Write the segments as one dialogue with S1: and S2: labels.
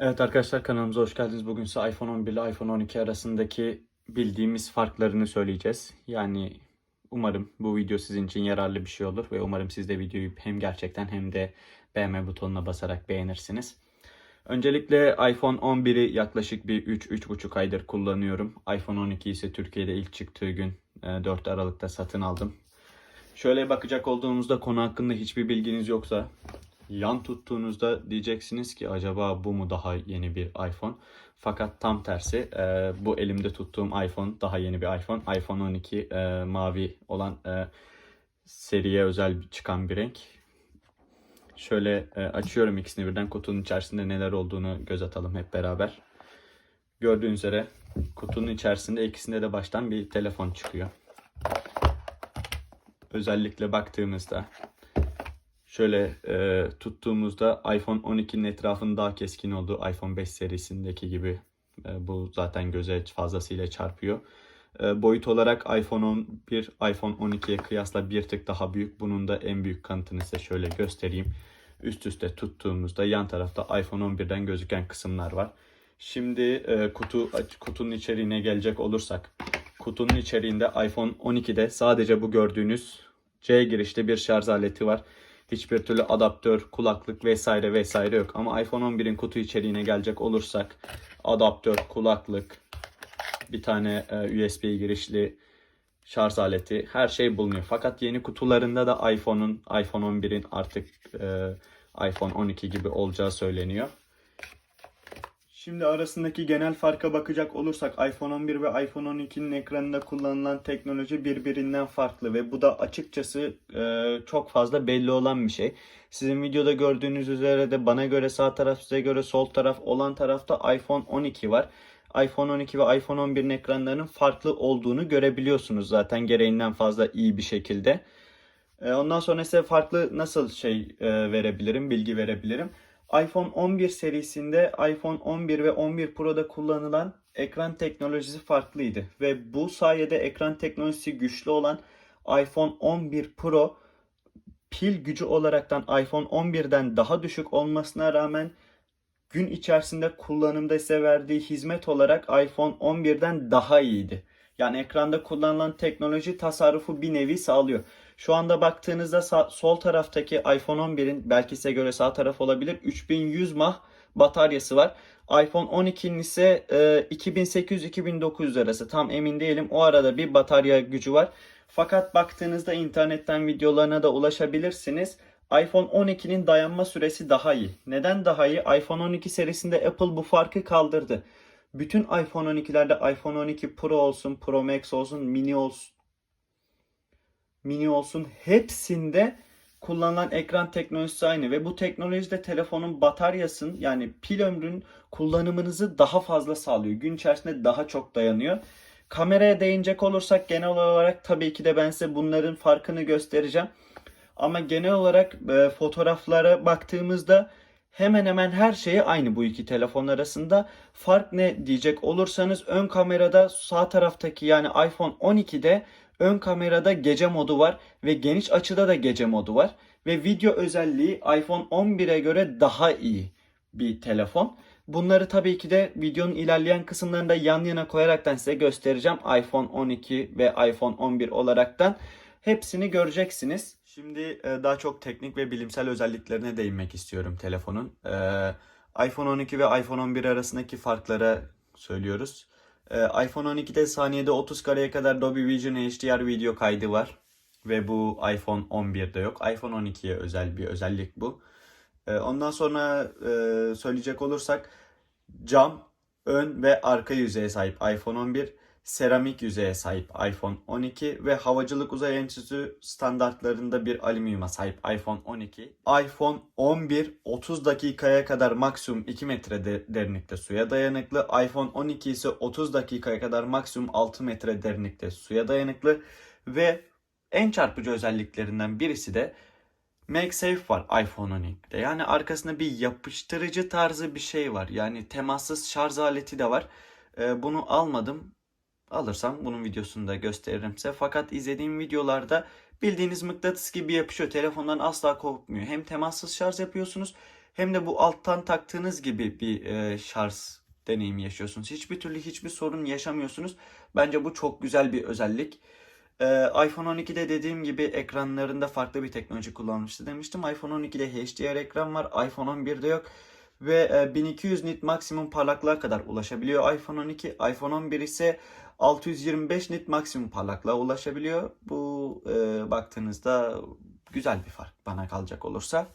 S1: Evet arkadaşlar kanalımıza hoş geldiniz. Bugün ise iPhone 11 ile iPhone 12 arasındaki bildiğimiz farklarını söyleyeceğiz. Yani umarım bu video sizin için yararlı bir şey olur ve umarım siz de videoyu hem gerçekten hem de beğenme butonuna basarak beğenirsiniz. Öncelikle iPhone 11'i yaklaşık bir 3-3,5 aydır kullanıyorum. iPhone 12 ise Türkiye'de ilk çıktığı gün e, 4 Aralık'ta satın aldım. Şöyle bakacak olduğumuzda konu hakkında hiçbir bilginiz yoksa yan tuttuğunuzda diyeceksiniz ki acaba bu mu daha yeni bir iPhone? Fakat tam tersi e, bu elimde tuttuğum iPhone daha yeni bir iPhone. iPhone 12 e, mavi olan e, seriye özel çıkan bir renk. Şöyle e, açıyorum ikisini birden kutunun içerisinde neler olduğunu göz atalım hep beraber. Gördüğünüz üzere kutunun içerisinde ikisinde de baştan bir telefon çıkıyor. Özellikle baktığımızda Şöyle e, tuttuğumuzda iPhone 12'nin etrafının daha keskin olduğu iPhone 5 serisindeki gibi e, bu zaten göze fazlasıyla çarpıyor. E, boyut olarak iPhone 11 iPhone 12'ye kıyasla bir tık daha büyük. Bunun da en büyük kanıtını size şöyle göstereyim. Üst üste tuttuğumuzda yan tarafta iPhone 11'den gözüken kısımlar var. Şimdi e, kutu kutunun içeriğine gelecek olursak kutunun içeriğinde iPhone 12'de sadece bu gördüğünüz C girişli bir şarj aleti var. Hiçbir türlü adaptör, kulaklık vesaire vesaire yok. Ama iPhone 11'in kutu içeriğine gelecek olursak adaptör, kulaklık, bir tane e, USB girişli şarj aleti her şey bulunuyor. Fakat yeni kutularında da iPhone'un iPhone 11'in artık e, iPhone 12 gibi olacağı söyleniyor. Şimdi arasındaki genel farka bakacak olursak iPhone 11 ve iPhone 12'nin ekranında kullanılan teknoloji birbirinden farklı ve bu da açıkçası e, çok fazla belli olan bir şey. Sizin videoda gördüğünüz üzere de bana göre sağ taraf size göre sol taraf olan tarafta iPhone 12 var. iPhone 12 ve iPhone 11'in ekranlarının farklı olduğunu görebiliyorsunuz zaten gereğinden fazla iyi bir şekilde. E, Ondan sonra size farklı nasıl şey e, verebilirim, bilgi verebilirim. iPhone 11 serisinde iPhone 11 ve 11 Pro'da kullanılan ekran teknolojisi farklıydı. Ve bu sayede ekran teknolojisi güçlü olan iPhone 11 Pro pil gücü olaraktan iPhone 11'den daha düşük olmasına rağmen gün içerisinde kullanımda size verdiği hizmet olarak iPhone 11'den daha iyiydi. Yani ekranda kullanılan teknoloji tasarrufu bir nevi sağlıyor. Şu anda baktığınızda sağ- sol taraftaki iPhone 11'in belki size göre sağ taraf olabilir 3100 mAh bataryası var. iPhone 12'nin ise e, 2800-2900 arası tam emin değilim. O arada bir batarya gücü var. Fakat baktığınızda internetten videolarına da ulaşabilirsiniz. iPhone 12'nin dayanma süresi daha iyi. Neden daha iyi? iPhone 12 serisinde Apple bu farkı kaldırdı. Bütün iPhone 12'lerde iPhone 12 Pro olsun, Pro Max olsun, Mini olsun, Mini olsun hepsinde kullanılan ekran teknolojisi aynı ve bu teknolojide telefonun bataryasının yani pil ömrünün kullanımınızı daha fazla sağlıyor. Gün içerisinde daha çok dayanıyor. Kameraya değinecek olursak genel olarak tabii ki de ben size bunların farkını göstereceğim. Ama genel olarak e, fotoğraflara baktığımızda hemen hemen her şeyi aynı bu iki telefon arasında. Fark ne diyecek olursanız ön kamerada sağ taraftaki yani iPhone 12'de ön kamerada gece modu var ve geniş açıda da gece modu var. Ve video özelliği iPhone 11'e göre daha iyi bir telefon. Bunları tabii ki de videonun ilerleyen kısımlarında yan yana koyaraktan size göstereceğim. iPhone 12 ve iPhone 11 olaraktan hepsini göreceksiniz. Şimdi e, daha çok teknik ve bilimsel özelliklerine değinmek istiyorum telefonun. E, iPhone 12 ve iPhone 11 arasındaki farklara söylüyoruz. E, iPhone 12'de saniyede 30 kareye kadar Dolby Vision HDR video kaydı var. Ve bu iPhone 11'de yok. iPhone 12'ye özel bir özellik bu. E, ondan sonra e, söyleyecek olursak cam ön ve arka yüzeye sahip iPhone 11, seramik yüzeye sahip iPhone 12 ve havacılık uzay enstitüsü standartlarında bir alüminyuma sahip iPhone 12. iPhone 11 30 dakikaya kadar maksimum 2 metre de- derinlikte suya dayanıklı. iPhone 12 ise 30 dakikaya kadar maksimum 6 metre derinlikte suya dayanıklı ve en çarpıcı özelliklerinden birisi de MagSafe var iPhone 12'de. Yani arkasında bir yapıştırıcı tarzı bir şey var. Yani temassız şarj aleti de var. Ee, bunu almadım. Alırsam bunun videosunu da gösteririm size. Fakat izlediğim videolarda bildiğiniz mıknatıs gibi yapışıyor. Telefondan asla kopmuyor. Hem temassız şarj yapıyorsunuz hem de bu alttan taktığınız gibi bir e, şarj deneyimi yaşıyorsunuz. Hiçbir türlü hiçbir sorun yaşamıyorsunuz. Bence bu çok güzel bir özellik. Ee, iPhone 12'de dediğim gibi ekranlarında farklı bir teknoloji kullanmıştı demiştim. iPhone 12'de HDR ekran var. iPhone 11'de yok. Ve e, 1200 nit maksimum parlaklığa kadar ulaşabiliyor iPhone 12. iPhone 11 ise 625 nit maksimum parlaklığa ulaşabiliyor. Bu e, baktığınızda güzel bir fark bana kalacak olursa.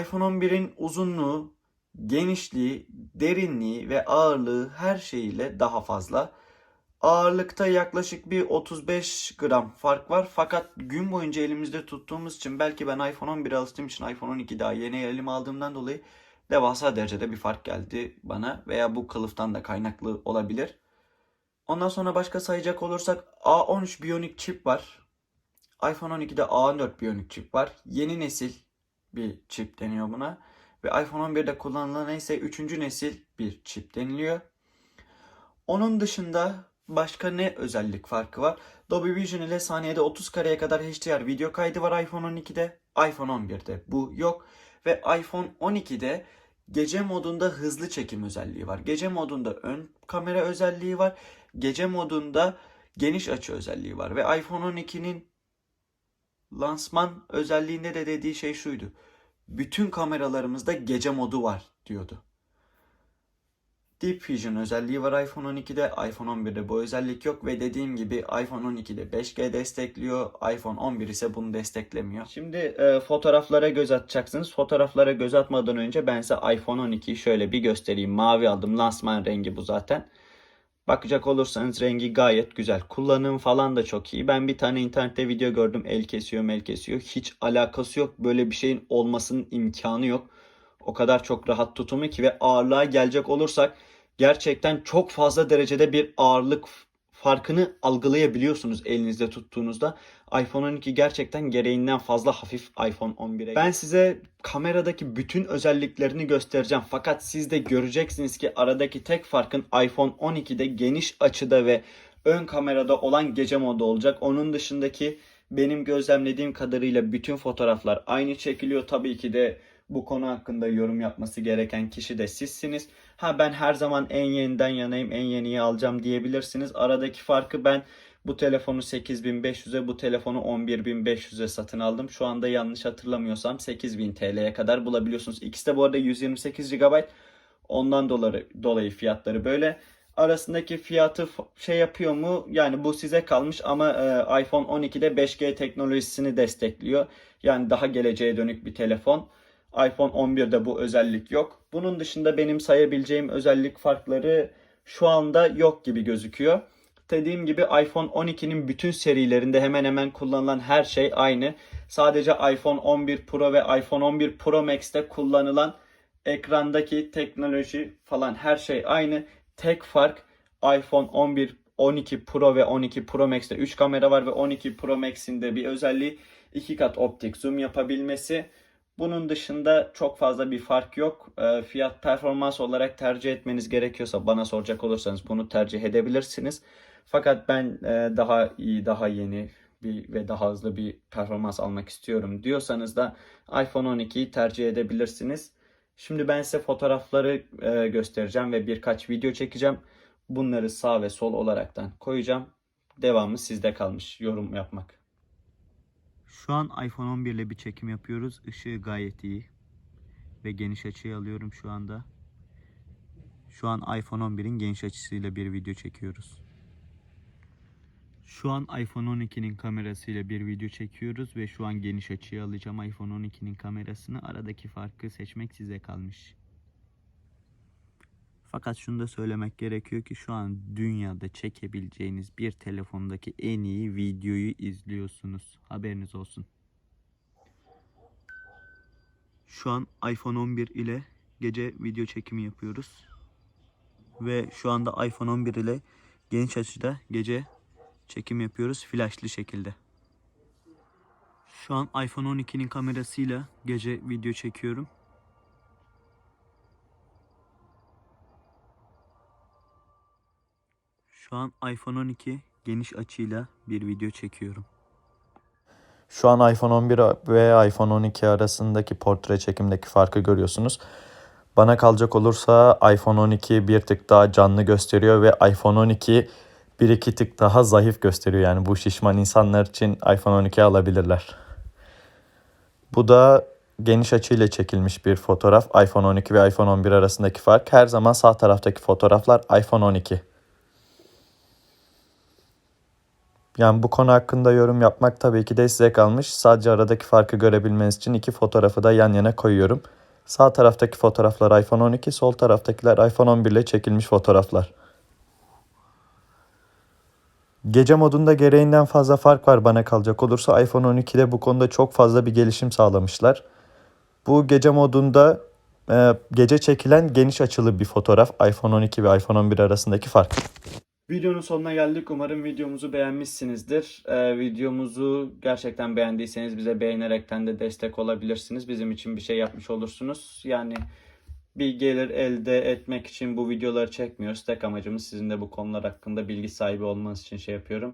S1: iPhone 11'in uzunluğu, genişliği, derinliği ve ağırlığı her şeyiyle daha fazla. Ağırlıkta yaklaşık bir 35 gram fark var. Fakat gün boyunca elimizde tuttuğumuz için belki ben iPhone 11'e alıştığım için iPhone 12 daha yeni elime aldığımdan dolayı devasa derecede bir fark geldi bana veya bu kılıftan da kaynaklı olabilir. Ondan sonra başka sayacak olursak A13 Bionic çip var. iPhone 12'de A14 Bionic çip var. Yeni nesil bir çip deniyor buna. Ve iPhone 11'de kullanılan ise 3. nesil bir çip deniliyor. Onun dışında başka ne özellik farkı var? Dolby Vision ile saniyede 30 kareye kadar HDR video kaydı var iPhone 12'de. iPhone 11'de bu yok. Ve iPhone 12'de gece modunda hızlı çekim özelliği var. Gece modunda ön kamera özelliği var. Gece modunda geniş açı özelliği var. Ve iPhone 12'nin lansman özelliğinde de dediği şey şuydu. Bütün kameralarımızda gece modu var diyordu. Deep Fusion özelliği var iPhone 12'de, iPhone 11'de bu özellik yok ve dediğim gibi iPhone 12'de 5G destekliyor, iPhone 11 ise bunu desteklemiyor. Şimdi e, fotoğraflara göz atacaksınız. Fotoğraflara göz atmadan önce ben size iPhone 12'yi şöyle bir göstereyim. Mavi aldım. Lansman rengi bu zaten. Bakacak olursanız rengi gayet güzel. Kullanım falan da çok iyi. Ben bir tane internette video gördüm. El kesiyor, el kesiyor. Hiç alakası yok. Böyle bir şeyin olmasının imkanı yok. O kadar çok rahat tutumu ki ve ağırlığa gelecek olursak gerçekten çok fazla derecede bir ağırlık farkını algılayabiliyorsunuz elinizde tuttuğunuzda. iPhone 12 gerçekten gereğinden fazla hafif iPhone 11'e. Ben size kameradaki bütün özelliklerini göstereceğim. Fakat siz de göreceksiniz ki aradaki tek farkın iPhone 12'de geniş açıda ve ön kamerada olan gece modu olacak. Onun dışındaki benim gözlemlediğim kadarıyla bütün fotoğraflar aynı çekiliyor. Tabii ki de bu konu hakkında yorum yapması gereken kişi de sizsiniz. Ha ben her zaman en yeniden yanayım, en yeniyi alacağım diyebilirsiniz. Aradaki farkı ben bu telefonu 8500'e, bu telefonu 11500'e satın aldım. Şu anda yanlış hatırlamıyorsam 8000 TL'ye kadar bulabiliyorsunuz. İkisi de bu arada 128 GB. Ondan dolayı, dolayı fiyatları böyle. Arasındaki fiyatı şey yapıyor mu? Yani bu size kalmış ama e, iPhone 12'de 5G teknolojisini destekliyor. Yani daha geleceğe dönük bir telefon iPhone 11'de bu özellik yok. Bunun dışında benim sayabileceğim özellik farkları şu anda yok gibi gözüküyor. Dediğim gibi iPhone 12'nin bütün serilerinde hemen hemen kullanılan her şey aynı. Sadece iPhone 11 Pro ve iPhone 11 Pro Max'te kullanılan ekrandaki teknoloji falan her şey aynı. Tek fark iPhone 11 12 Pro ve 12 Pro Max'te 3 kamera var ve 12 Pro Max'in de bir özelliği 2 kat optik zoom yapabilmesi. Bunun dışında çok fazla bir fark yok. E, fiyat performans olarak tercih etmeniz gerekiyorsa bana soracak olursanız bunu tercih edebilirsiniz. Fakat ben e, daha iyi, daha yeni bir ve daha hızlı bir performans almak istiyorum diyorsanız da iPhone 12'yi tercih edebilirsiniz. Şimdi ben size fotoğrafları e, göstereceğim ve birkaç video çekeceğim. Bunları sağ ve sol olaraktan koyacağım. Devamı sizde kalmış yorum yapmak. Şu an iPhone 11 ile bir çekim yapıyoruz. Işığı gayet iyi. Ve geniş açıyı alıyorum şu anda. Şu an iPhone 11'in geniş açısıyla bir video çekiyoruz. Şu an iPhone 12'nin kamerasıyla bir video çekiyoruz ve şu an geniş açıya alacağım iPhone 12'nin kamerasını. Aradaki farkı seçmek size kalmış. Fakat şunu da söylemek gerekiyor ki şu an dünyada çekebileceğiniz bir telefondaki en iyi videoyu izliyorsunuz. Haberiniz olsun. Şu an iPhone 11 ile gece video çekimi yapıyoruz. Ve şu anda iPhone 11 ile geniş açıda gece çekim yapıyoruz flashlı şekilde. Şu an iPhone 12'nin kamerasıyla gece video çekiyorum. Şu an iPhone 12 geniş açıyla bir video çekiyorum.
S2: Şu an iPhone 11 ve iPhone 12 arasındaki portre çekimdeki farkı görüyorsunuz. Bana kalacak olursa iPhone 12 bir tık daha canlı gösteriyor ve iPhone 12 bir iki tık daha zayıf gösteriyor. Yani bu şişman insanlar için iPhone 12 alabilirler. Bu da geniş açıyla çekilmiş bir fotoğraf. iPhone 12 ve iPhone 11 arasındaki fark. Her zaman sağ taraftaki fotoğraflar iPhone 12. Yani bu konu hakkında yorum yapmak tabii ki de size kalmış. Sadece aradaki farkı görebilmeniz için iki fotoğrafı da yan yana koyuyorum. Sağ taraftaki fotoğraflar iPhone 12, sol taraftakiler iPhone 11 ile çekilmiş fotoğraflar. Gece modunda gereğinden fazla fark var bana kalacak olursa iPhone 12'de bu konuda çok fazla bir gelişim sağlamışlar. Bu gece modunda e, gece çekilen geniş açılı bir fotoğraf iPhone 12 ve iPhone 11 arasındaki fark.
S1: Videonun sonuna geldik. Umarım videomuzu beğenmişsinizdir. Ee, videomuzu gerçekten beğendiyseniz bize beğenerekten de destek olabilirsiniz. Bizim için bir şey yapmış olursunuz. Yani bir gelir elde etmek için bu videoları çekmiyoruz. Tek amacımız sizin de bu konular hakkında bilgi sahibi olmanız için şey yapıyorum.